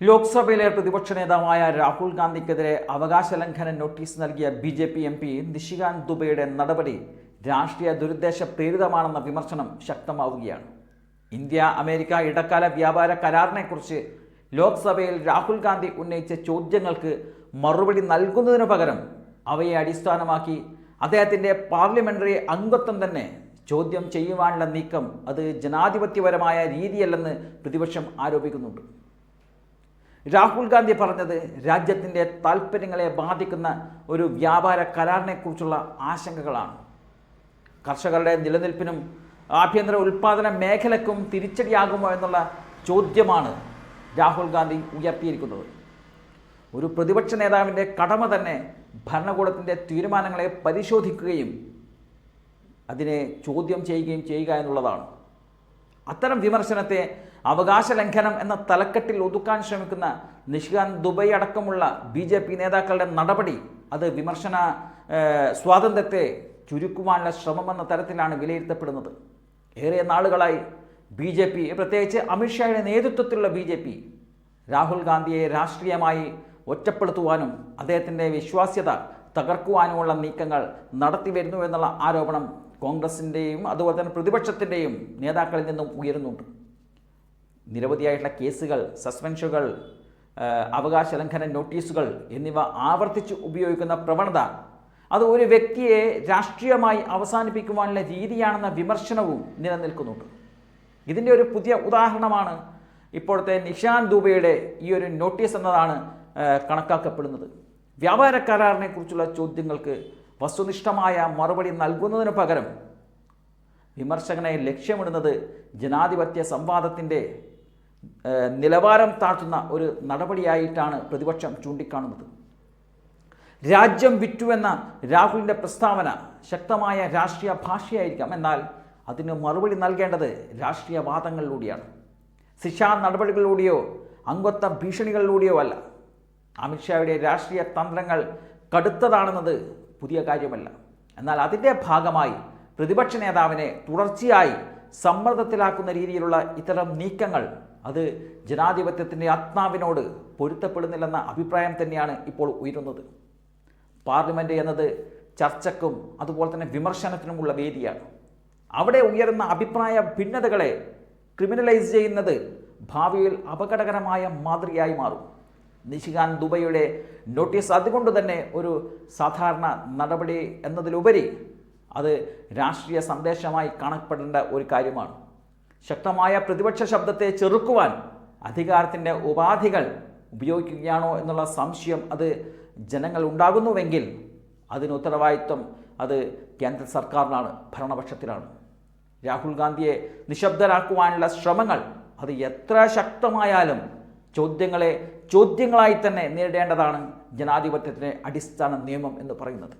ലോക്സഭയിലെ പ്രതിപക്ഷ നേതാവായ രാഹുൽ ഗാന്ധിക്കെതിരെ അവകാശ ലംഘന നോട്ടീസ് നൽകിയ B J P M P Nishikant ദുബൈയുടെ നടപടി രാഷ്ട്രീയ ദുരുദ്ദേശ പ്രേരിതമാണെന്ന വിമർശനം ശക്തമാവുകയാണ്. ഇന്ത്യ അമേരിക്ക ഇടക്കാല വ്യാപാര കരാറിനെക്കുറിച്ച് ലോക്സഭയിൽ രാഹുൽ ഗാന്ധി ഉന്നയിച്ച ചോദ്യങ്ങൾക്ക് മറുപടി നൽകുന്നതിനു പകരം അവയെ അടിസ്ഥാനമാക്കി അദ്ദേഹത്തിന്റെ പാർലമെന്ററി അംഗത്വം തന്നെ ചോദ്യം ചെയ്യുവാനുള്ള നീക്കം അത് ജനാധിപത്യപരമായ രീതിയല്ലെന്ന് പ്രതിപക്ഷം ആരോപിക്കുന്നുണ്ട്. രാഹുൽ ഗാന്ധി പറഞ്ഞത് രാജ്യത്തിന്റെ താൽപ്പര്യങ്ങളെ ബാധിക്കുന്ന ഒരു വ്യാപാര കരാറിനെക്കുറിച്ചുള്ള ആശങ്കകളാണ്. കർഷകരുടെ നിലനിൽപ്പിനും ആഭ്യന്തര ഉൽപ്പാദന മേഖലക്കും തിരിച്ചടിയാകുമോ എന്നുള്ള ചോദ്യമാണ് രാഹുൽ ഗാന്ധി ഉയർത്തിയിരിക്കുന്നത്. ഒരു പ്രതിപക്ഷ നേതാവിന്റെ കടമ തന്നെ ഭരണകൂടത്തിന്റെ തീരുമാനങ്ങളെ പരിശോധിക്കുകയും അതിനെ ചോദ്യം ചെയ്യുകയും ചെയ്യുക എന്നുള്ളതാണ്. അത്തരം വിമർശനത്തെ അവകാശ ലംഘനം എന്ന തലക്കെട്ടിൽ ഒതുക്കാൻ ശ്രമിക്കുന്ന നിഷികാന്ത് ദുബൈ അടക്കമുള്ള ബി ജെ പി നേതാക്കളുടെ നടപടി അത് വിമർശന സ്വാതന്ത്ര്യത്തെ ചുരുക്കുവാനുള്ള ശ്രമമെന്ന തരത്തിലാണ് വിലയിരുത്തപ്പെടുന്നത്. ഏറെ നാളുകളായി ബി ജെ പി പ്രത്യേകിച്ച് അമിത്ഷായുടെ നേതൃത്വത്തിലുള്ള ബി ജെ പി രാഹുൽ ഗാന്ധിയെ രാഷ്ട്രീയമായി ഒറ്റപ്പെടുത്തുവാനും അദ്ദേഹത്തിന്റെ വിശ്വാസ്യത തകർക്കുവാനുമുള്ള നീക്കങ്ങൾ നടത്തി വരുന്നു എന്നുള്ള ആരോപണം കോൺഗ്രസിന്റെയും അതുപോലെ തന്നെ പ്രതിപക്ഷത്തിന്റെയും നേതാക്കളിൽ നിന്നും ഉയരുന്നുണ്ട്. നിരവധിയായിട്ടുള്ള കേസുകൾ സസ്പെൻഷനുകൾ അവകാശ ലംഘന നോട്ടീസുകൾ എന്നിവ ആവർത്തിച്ച് ഉപയോഗിക്കുന്ന പ്രവണത അത് ഒരു വ്യക്തിയെ രാഷ്ട്രീയമായി അവസാനിപ്പിക്കുവാനുള്ള രീതിയാണെന്ന വിമർശനവും നിലനിൽക്കുന്നുണ്ട്. ഇതിന്റെ ഒരു പുതിയ ഉദാഹരണമാണ് ഇപ്പോഴത്തെ നിഷാൻ ദുബയുടെ ഈ ഒരു നോട്ടീസ് എന്നതാണ് കണക്കാക്കപ്പെടുന്നത്. വ്യാപാര കരാറിനെ കുറിച്ചുള്ള ചോദ്യങ്ങൾക്ക് വസ്തുനിഷ്ഠമായ മറുപടി നൽകുന്നതിന് പകരം വിമർശകനെ ലക്ഷ്യമിടുന്നത് ജനാധിപത്യ സംവാദത്തിന്റെ നിലവാരം താഴ്ത്തുന്ന ഒരു നടപടിയായിട്ടാണ് പ്രതിപക്ഷം ചൂണ്ടിക്കാണുന്നത്. രാജ്യം വിറ്റുവെന്ന രാഹുലിന്റെ പ്രസ്താവന ശക്തമായ രാഷ്ട്രീയ ഭാഷയായിരിക്കാം. എന്നാൽ അതിന് മറുപടി നൽകേണ്ടത് രാഷ്ട്രീയ വാദങ്ങളിലൂടെയാണ് ശിക്ഷാ നടപടികളിലൂടെയോ അംഗത്വ ഭീഷണികളിലൂടെയോ അല്ല. അമിത്ഷായുടെ രാഷ്ട്രീയ തന്ത്രങ്ങൾ കടുത്തതാണെന്നത് പുതിയ കാര്യമല്ല. എന്നാൽ അതിന്റെ ഭാഗമായി പ്രതിപക്ഷ നേതാവിനെ തുടർച്ചയായി സമ്മർദ്ദത്തിലാക്കുന്ന രീതിയിലുള്ള ഇത്തരം നീക്കങ്ങൾ അത് ജനാധിപത്യത്തിന്റെ ആത്മാവിനോട് പൊരുത്തപ്പെടുന്നില്ലെന്ന അഭിപ്രായം തന്നെയാണ് ഇപ്പോൾ ഉയരുന്നത്. പാർലമെന്റ് എന്നത് ചർച്ചക്കും അതുപോലെ തന്നെ വിമർശനത്തിനുമുള്ള വേദിയാണ്. അവിടെ ഉയരുന്ന അഭിപ്രായ ഭിന്നതകളെ ക്രിമിനലൈസ് ചെയ്യുന്നത് ഭാവിയിൽ അപകടകരമായ മാതൃകയായി മാറും. നിഷികാന്ത് ദുബൈയുടെ നോട്ടീസ് അതുകൊണ്ട് തന്നെ ഒരു സാധാരണ നടപടി എന്നതിലുപരി അത് രാഷ്ട്രീയ സന്ദേശമായി കാണപ്പെടേണ്ട ഒരു കാര്യമാണ്. ശക്തമായ പ്രതിപക്ഷ ശബ്ദത്തെ ചെറുക്കുവാൻ അധികാരത്തിന്റെ ഉപാധികൾ ഉപയോഗിക്കുകയാണോ എന്നുള്ള സംശയം അത് ജനങ്ങൾ ഉണ്ടാകുന്നുവെങ്കിൽ അതിന് ഉത്തരവാദിത്വം അത് കേന്ദ്ര സർക്കാരിനാണ് ഭരണപക്ഷത്തിലാണ് രാഹുൽ ഗാന്ധിയെ നിശബ്ദരാക്കുവാനുള്ള ശ്രമങ്ങൾ അത് എത്ര ശക്തമായാലും ചോദ്യങ്ങളെ ചോദ്യങ്ങളായി തന്നെ നേരിടേണ്ടതാണ് ജനാധിപത്യത്തിന്റെ അടിസ്ഥാന നിയമം എന്ന് പറയുന്നത്.